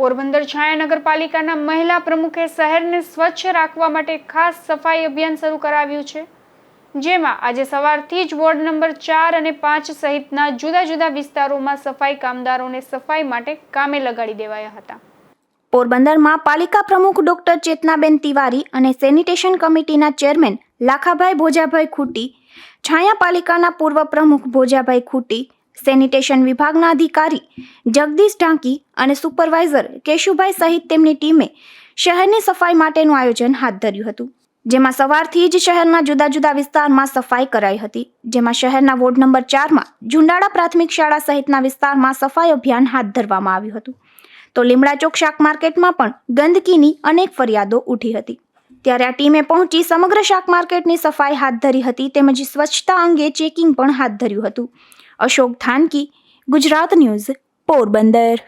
પોરબંદર છાયા નગરપાલિકાના મહિલા પ્રમુખે શહેરને સ્વચ્છ રાખવા માટે ખાસ સફાઈ અભિયાન શરૂ કરાવ્યું છે, જેમાં આજે સવારથી જ વોર્ડ નંબર ચાર અને પાંચ સહિતના જુદા જુદા વિસ્તારોમાં સફાઈ કામદારોને સફાઈ માટે કામે લગાડી દેવાયા હતા. પોરબંદરમાં પાલિકા પ્રમુખ ડોક્ટર ચેતનાબેન તિવારી અને સેનિટેશન કમિટીના ચેરમેન લાખાભાઈ ભોજાભાઈ ખૂટી, છાયા પાલિકાના પૂર્વ પ્રમુખ ભોજાભાઈ ખૂટી સેનિટેશન વિભાગના અધિકારી જગદીશ ઢાંકી અને સુપરવાઇઝર કેશુભાઈ સહિત તેમની ટીમે શહેરની સફાઈ માટેનું આયોજન હાથ ધર્યું હતું. જેમાં સવારથી જ શહેરના જુદા જુદા વિસ્તારમાં સફાઈ કરાઈ હતી. જેમાં શહેરના વોર્ડ નંબર ચારમાં ઝુંડાળા પ્રાથમિક શાળા સહિતના વિસ્તારમાં સફાઈ અભિયાન હાથ ધરવામાં આવ્યું હતું. તો લીમડા ચોક શાક માર્કેટમાં પણ ગંદકીની અનેક ફરિયાદો ઉઠી હતી. ત્યારે આ ટીમે પહોંચી સમગ્ર શાક માર્કેટની સફાઈ હાથ ધરી હતી તેમજ સ્વચ્છતા અંગે ચેકિંગ પણ હાથ ધર્યું હતું. અશોક થાનકી, ગુજરાત ન્યૂઝ, પોરબંદર.